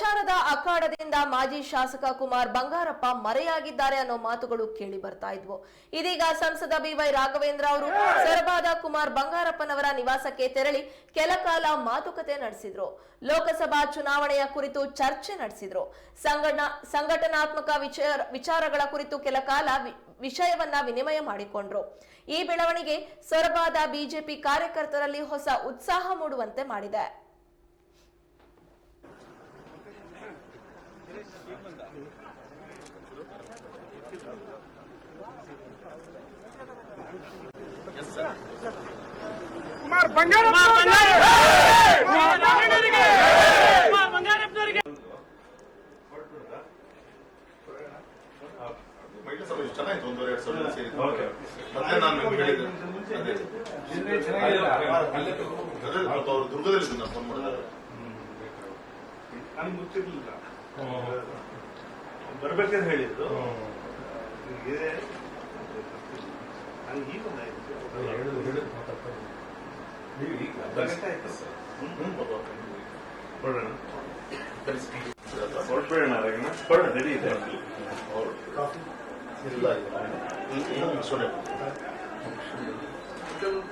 ಪ್ರಚಾರದ ಅಖಾಡದಿಂದ ಮಾಜಿ ಶಾಸಕ ಕುಮಾರ್ ಬಂಗಾರಪ್ಪ ಮರೆಯಾಗಿದ್ದಾರೆ ಅನ್ನೋ ಮಾತುಗಳು ಕೇಳಿ ಬರ್ತಾ ಇದ್ವು. ಇದೀಗ ಸಂಸದ ಬಿವೈ ರಾಘವೇಂದ್ರ ಅವರು ಸೊರಬಾದ ಕುಮಾರ್ ಬಂಗಾರಪ್ಪನವರ ನಿವಾಸಕ್ಕೆ ತೆರಳಿ ಕೆಲ ಕಾಲ ಮಾತುಕತೆ ನಡೆಸಿದ್ರು. ಲೋಕಸಭಾ ಚುನಾವಣೆಯ ಕುರಿತು ಚರ್ಚೆ ನಡೆಸಿದ್ರು. ಸಂಘಟನಾ, ಸಂಘಟನಾತ್ಮಕ ವಿಚಾರ, ವಿಚಾರಗಳ ಕುರಿತು ಕೆಲ ಕಾಲ ವಿಷಯವನ್ನ ವಿನಿಮಯ ಮಾಡಿಕೊಂಡ್ರು. ಈ ಬೆಳವಣಿಗೆ ಸೊರಬಾದ ಬಿಜೆಪಿ ಕಾರ್ಯಕರ್ತರಲ್ಲಿ ಹೊಸ ಉತ್ಸಾಹ ಮೂಡುವಂತೆ ಮಾಡಿದೆ ಕುಮಾರ್ ಬಂಗಾರಪ್ಪ ಮಹಿಳಾ ಸಮಾಜ ಚೆನ್ನಾಗಿತ್ತು ಒಂದೂವರೆ ಎರಡು ಸಾವಿರ. ಮತ್ತೆ ನಾನು ಹೇಳಿದೆ ಅವ್ರು ದುರ್ಗದಲ್ಲಿ ನಾನು ಫೋನ್ ಮಾಡಿದ್ದಾರೆ ನನಗೆ ಗೊತ್ತಿರ್ಲಿಲ್ಲ ಬರ್ಬೇಕಂತ ಹೇಳಿದ್ರು. ಇದೆ ರೆಡಿ ಇದೆ ಇಲ್ಲ ಮುಗ್ಸ್ಕೊಂಡೆ.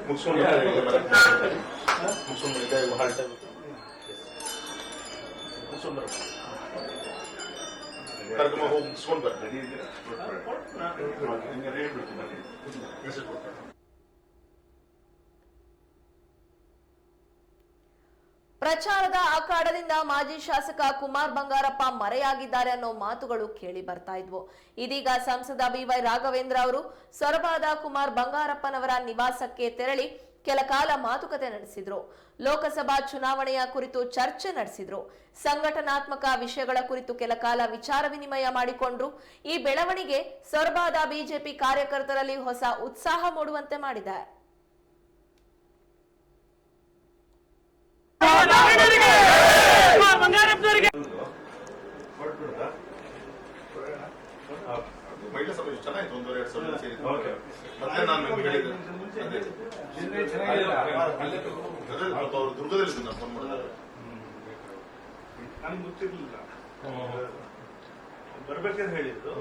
ಮುಗ್ಸ್ಕೊಂಡು ಇವಾಗ ಹಾಲ್ಟ್ ಆಗುತ್ತೆ ಮುಗಿಸ್ಕೊಂಡು ಬರೋಣ. ಕರ್ಕೊಂಡ್ ಹೋಗಿ ಮುಗಿಸ್ಕೊಂಡು ಬರ್ತೀನಿ. ಪ್ರಚಾರದ ಅಖಾಡದಿಂದ ಮಾಜಿ ಶಾಸಕ ಕುಮಾರ್ ಬಂಗಾರಪ್ಪ ಮರೆಯಾಗಿದ್ದಾರೆ ಅನ್ನೋ ಮಾತುಗಳು ಕೇಳಿ ಬರ್ತಾ ಇದ್ವು. ಇದೀಗ ಸಂಸದ ಬಿವೈ ರಾಘವೇಂದ್ರ ಅವರು ಸೊರಬಾದ ಕುಮಾರ್ ಬಂಗಾರಪ್ಪನವರ ನಿವಾಸಕ್ಕೆ ತೆರಳಿ ಕೆಲ ಕಾಲ ಮಾತುಕತೆ ನಡೆಸಿದ್ರು. ಲೋಕಸಭಾ ಚುನಾವಣೆಯ ಕುರಿತು ಚರ್ಚೆ ನಡೆಸಿದ್ರು. ಸಂಘಟನಾತ್ಮಕ ವಿಷಯಗಳ ಕುರಿತು ಕೆಲ ಕಾಲ ವಿಚಾರ ವಿನಿಮಯ ಮಾಡಿಕೊಂಡ್ರು. ಈ ಬೆಳವಣಿಗೆ ಸೊರಬಾದ ಬಿಜೆಪಿ ಕಾರ್ಯಕರ್ತರಲ್ಲಿ ಹೊಸ ಉತ್ಸಾಹ ಮೂಡುವಂತೆ ಮಾಡಿದೆ. ಮಹಿಳಾ ಸಮಾಜ ಚೆನ್ನಾಗಿತ್ತು ಒಂದೂವರೆ ಎರಡು ಸಾವಿರ ಸೇರಿ. ಓಕೆ. ಮತ್ತೆ ನಾನು ಪಾಪ ಅವ್ರು ದುರ್ಗದಲ್ಲಿ ನಾನು ಫೋನ್ ಮಾಡಿದ್ದಾರೆ ನನಗೆ ಗೊತ್ತಿರ್ಲಿಲ್ಲ. ಬರ್ಬೇಕಂತ ಹೇಳಿದ್ರು